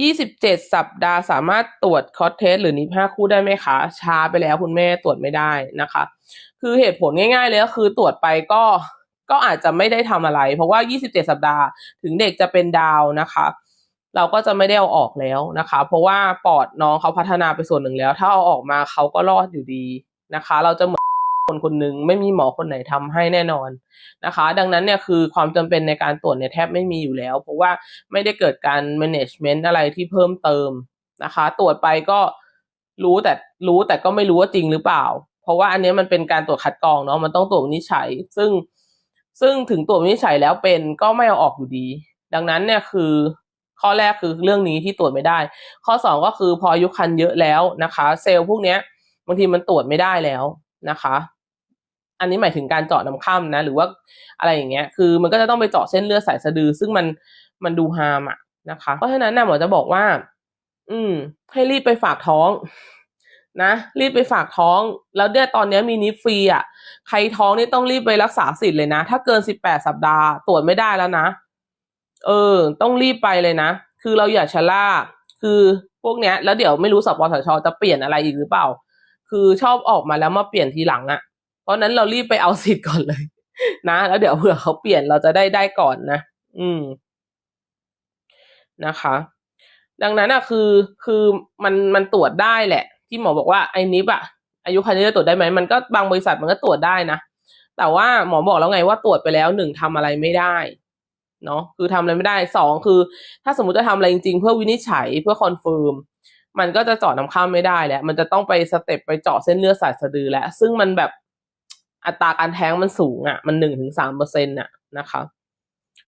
ยี่สิบเจ็ดสัปดาห์สามารถตรวจคอร์สเทสหรือนิพห้าคู่ได้ไหมคะ ช้าไปแล้วคุณแม่ตรวจไม่ได้นะคะ คือเหตุผลง่ายๆเลยก็คือตรวจไปก็ก็อาจจะไม่ได้ทำอะไร เพราะว่า 27 สัปดาห์ ถึงเด็กจะเป็นดาวนะคะ เราก็จะไม่ได้เอาออกแล้วนะคะ เพราะว่าปอดน้องเขาพัฒนาไปส่วนหนึ่งแล้ว ถ้าเอาออกมาเขาก็รอดอยู่ดีนะคะ เราจะเหมือน คนคนหนึ่งไม่มีหมอคนไหนทำให้แน่นอนนะคะ ดังนั้นเนี่ยคือความจำเป็นในการตรวจเนี่ยแทบไม่มีอยู่แล้ว เพราะว่าไม่ได้เกิดการ management อะไรที่เพิ่มเติมนะคะ ตรวจไปก็รู้แต่รู้แต่ก็ไม่รู้ว่าจริงหรือเปล่า เพราะว่าอันเนี้ยมันเป็นการตรวจคัดกรองเนาะมันต้องตรวจวินิจฉัย ซึ่งซึ่งถึงตรวจวินิจฉัยแล้วเป็นก็ไม่เอาออกอยู่ดี ดังนั้นเนี่ยคือข้อแรกคือเรื่องนี้ที่ตรวจไม่ได้ ข้อสองก็คือพออายุคันเยอะแล้วนะคะ เซลล์พวกเนี้ยบางทีมันตรวจไม่ได้แล้วนะคะ อันนี้หมายถึงการเจาะน้ำค่ำนะ หรือว่าอะไรอย่างเงี้ย คือมันก็จะต้องไปเจาะเส้นเลือดสายสะดือ ซึ่งมันมันดูฮามอะนะคะ เพราะฉะนั้นนะหมอจะบอกว่า อืม ให้รีบไปฝากท้อง นะรีบไปฝากท้อง แล้วเนี่ยตอนนี้มีนิฟรีอะใครท้องนี่ต้องรีบไปรักษาสิทธิ์เลยนะ ถ้าเกินสิบแปดสัปดาห์ตรวจไม่ได้แล้วนะ เออ ต้องรีบไปเลยนะ คือเราอย่าชะล่า คือพวกเนี้ย แล้วเดี๋ยวไม่รู้สปสชจะเปลี่ยนอะไรอีกหรือเปล่า คือชอบออกมาแล้วมาเปลี่ยนทีหลังอะ เพราะนั้นเรารีบไปเอาสิทธิ์ก่อนเลย นะ แล้วเดี๋ยวเผื่อเขาเปลี่ยนเราจะได้ได้ก่อนนะ อืมนะคะ ดังนั้นอะคือคือมันมันตรวจได้แหละ ที่หมอบอกว่าไอ้นิฟอะอายุคันนี้จะตรวจได้ไหมมันก็บางบริษัทมันก็ตรวจได้นะแต่ว่าหมอบอกแล้วไงว่าตรวจไปแล้วหนึ่งทำอะไรไม่ได้เนาะคือทำอะไรไม่ได้สองคือ ถ้าสมมติจะทำอะไรจริงๆ เพื่อวินิจฉัยเพื่อคอนเฟิร์มมันก็จะเจาะน้ำข้ามไม่ได้แล้ว มันจะต้องไปสเต็ปไปเจาะเส้นเลือดสายสะดือแล้ว ซึ่งมันแบบ อัตราการแท้งมันสูงอะ่ะ มันหนึ่งถึงสามเปอร์เซ็นต์อะนะคะ